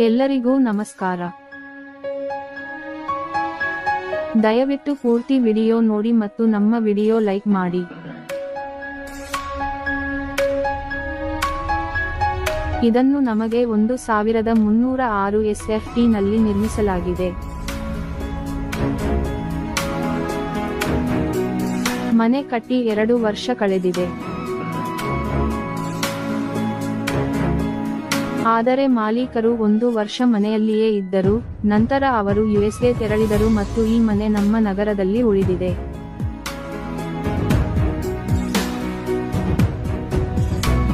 ಎಲ್ಲರಿಗೂ ನಮಸ್ಕಾರ. ದಯವಿಟ್ಟು ಪೂರ್ತಿ ವಿಡಿಯೋ ನೋಡಿ ಮತ್ತು ನಮ್ಮ ವಿಡಿಯೋ ಲೈಕ್ ಮಾಡಿ. ಇದನ್ನು ನಮಗೆ ಒಂದು ಸಾವಿರದ ಮುನ್ನೂರ ಆರು ಎಸ್ ಎಫ್ ಟಿ ನಲ್ಲಿ ನಿರ್ಮಿಸಲಾಗಿದೆ. ಮನೆ ಕಟ್ಟಿ ಎರಡು ವರ್ಷ ಕಳೆದಿದೆ. ಆದರೆ ಮಾಲೀಕರು ಒಂದು ವರ್ಷ ಮನೆಯಲ್ಲಿಯೇ ಇದ್ದರು, ನಂತರ ಅವರು ಯುಎಸ್ಗೆ ತೆರಳಿದರು ಮತ್ತು ಈ ಮನೆ ನಮ್ಮ ನಗರದಲ್ಲಿ ಉಳಿದಿದೆ.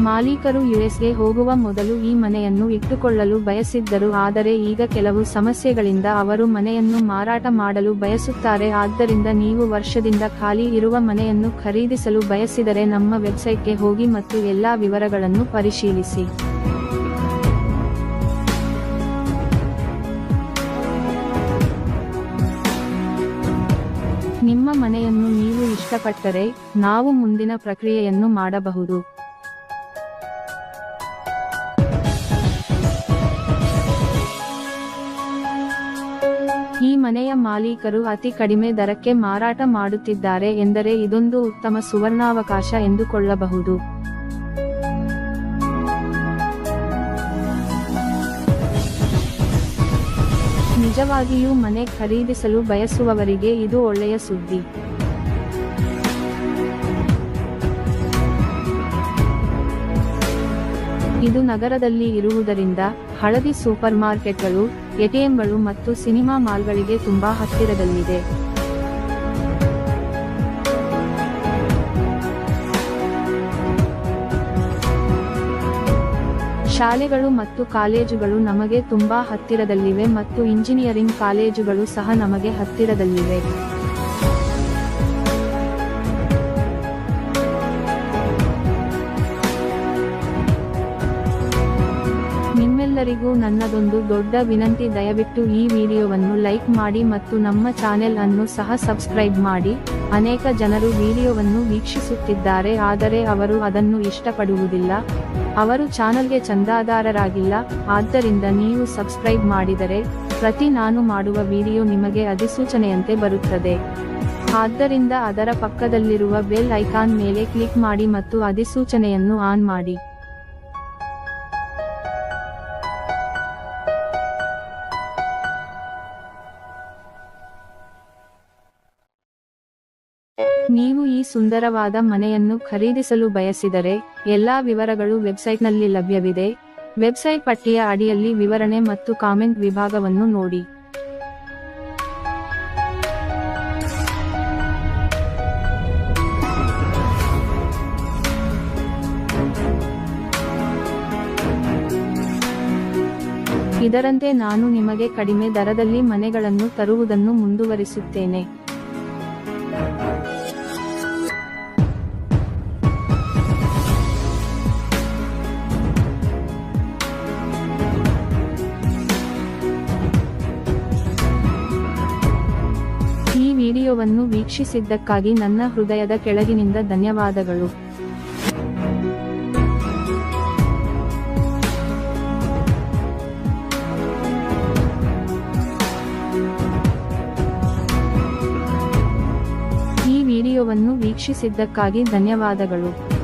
ಮಾಲೀಕರು ಯುಎಸ್ಗೆ ಹೋಗುವ ಮೊದಲು ಈ ಮನೆಯನ್ನು ಇಟ್ಟುಕೊಳ್ಳಲು ಬಯಸಿದ್ದರು, ಆದರೆ ಈಗ ಕೆಲವು ಸಮಸ್ಯೆಗಳಿಂದ ಅವರು ಮನೆಯನ್ನು ಮಾರಾಟ ಮಾಡಲು ಬಯಸುತ್ತಾರೆ. ಆದ್ದರಿಂದ ನೀವು ವರ್ಷದಿಂದ ಖಾಲಿ ಇರುವ ಮನೆಯನ್ನು ಖರೀದಿಸಲು ಬಯಸಿದರೆ ನಮ್ಮ ವೆಬ್ಸೈಟ್ಗೆ ಹೋಗಿ ಮತ್ತು ಎಲ್ಲಾ ವಿವರಗಳನ್ನು ಪರಿಶೀಲಿಸಿ. ನಿಮ್ಮ ಮನೆಯನ್ನು ನೀವು ಇಷ್ಟಪಟ್ಟರೆ ನಾವು ಮುಂದಿನ ಪ್ರಕ್ರಿಯೆಯನ್ನು ಮಾಡಬಹುದು. ಈ ಮನೆಯ ಮಾಲೀಕರು ಅತಿ ಕಡಿಮೆ ದರಕ್ಕೆ ಮಾರಾಟ ಮಾಡುತ್ತಿದ್ದಾರೆ ಎಂದರೆ ಇದೊಂದು ಉತ್ತಮ ಸುವರ್ಣಾವಕಾಶ ಎಂದುಕೊಳ್ಳಬಹುದು. ನಿಜವಾಗಿಯೂ ಮನೆ ಖರೀದಿಸಲು ಬಯಸುವವರಿಗೆ ಇದು ಒಳ್ಳೆಯ ಸುದ್ದಿ. ಇದು ನಗರದಲ್ಲಿ ಇರುವುದರಿಂದ ಹಳದಿ ಸೂಪರ್ ಮಾರ್ಕೆಟ್ಗಳು ಎಟಿಎಂಗಳು ಮತ್ತು ಸಿನಿಮಾ ಮಾಲ್ಗಳಿಗೆ ತುಂಬಾ ಹತ್ತಿರದಲ್ಲಿದೆ. ಶಾಲೆಗಳು ಮತ್ತು ಕಾಲೇಜುಗಳು ನಮಗೆ ತುಂಬಾ ಹತ್ತಿರದಲ್ಲಿವೆ ಮತ್ತು ಇಂಜಿನಿಯರಿಂಗ್ ಕಾಲೇಜುಗಳು ಸಹ ನಮಗೆ ಹತ್ತಿರದಲ್ಲಿವೆ. ನಿಮ್ಮೆಲ್ಲರಿಗೂ ನನ್ನದೊಂದು ದೊಡ್ಡ ವಿನಂತಿ, ದಯವಿಟ್ಟು ಈ ವಿಡಿಯೋವನ್ನು ಲೈಕ್ ಮಾಡಿ ಮತ್ತು ನಮ್ಮ ಚಾನೆಲ್ ಅನ್ನು ಸಹ ಸಬ್ಸ್ಕ್ರೈಬ್ ಮಾಡಿ. ಅನೇಕ ಜನರು ವಿಡಿಯೋವನ್ನು ವೀಕ್ಷಿಸುತ್ತಿದ್ದಾರೆ, ಆದರೆ ಅವರು ಅದನ್ನು ಇಷ್ಟಪಡುವುದಿಲ್ಲ. ಅವರು ಚಾನಲ್ಗೆ ಚಂದಾದಾರರಾಗಿಲ್ಲ, ಆದ್ದರಿಂದ ನೀವು ಸಬ್ಸ್ಕ್ರೈಬ್ ಮಾಡಿದರೆ ಪ್ರತಿ ನಾನು ಮಾಡುವ ವಿಡಿಯೋ ನಿಮಗೆ ಅಧಿಸೂಚನೆಯಂತೆ ಬರುತ್ತದೆ. ಆದ್ದರಿಂದ ಅದರ ಪಕ್ಕದಲ್ಲಿರುವ ಬೆಲ್ ಐಕಾನ್ ಮೇಲೆ ಕ್ಲಿಕ್ ಮಾಡಿ ಮತ್ತು ಅಧಿಸೂಚನೆಯನ್ನು ಆನ್ ಮಾಡಿ. ನೀವು ಈ ಸುಂದರವಾದ ಮನೆಯನ್ನು ಖರೀದಿಸಲು ಬಯಸಿದರೆ ಎಲ್ಲಾ ವಿವರಗಳು ವೆಬ್ಸೈಟ್ನಲ್ಲಿ ಲಭ್ಯವಿದೆ. ವೆಬ್ಸೈಟ್ ಪಟ್ಟಿಯ ಅಡಿಯಲ್ಲಿ ವಿವರಣೆ ಮತ್ತು ಕಾಮೆಂಟ್ ವಿಭಾಗವನ್ನು ನೋಡಿ. ಇದರಂತೆ ನಾನು ನಿಮಗೆ ಕಡಿಮೆ ದರದಲ್ಲಿ ಮನೆಗಳನ್ನು ತರುವುದನ್ನು ಮುಂದುವರಿಸುತ್ತೇನೆ. ವಿಡಿಯೋವನ್ನು ವೀಕ್ಷಿಸಿದ್ದಕ್ಕಾಗಿ ನನ್ನ ಹೃದಯದ ಕೆಳಗಿನಿಂದ ಧನ್ಯವಾದಗಳು. ಈ ವಿಡಿಯೋವನ್ನು ವೀಕ್ಷಿಸಿದ್ದಕ್ಕಾಗಿ ಧನ್ಯವಾದಗಳು.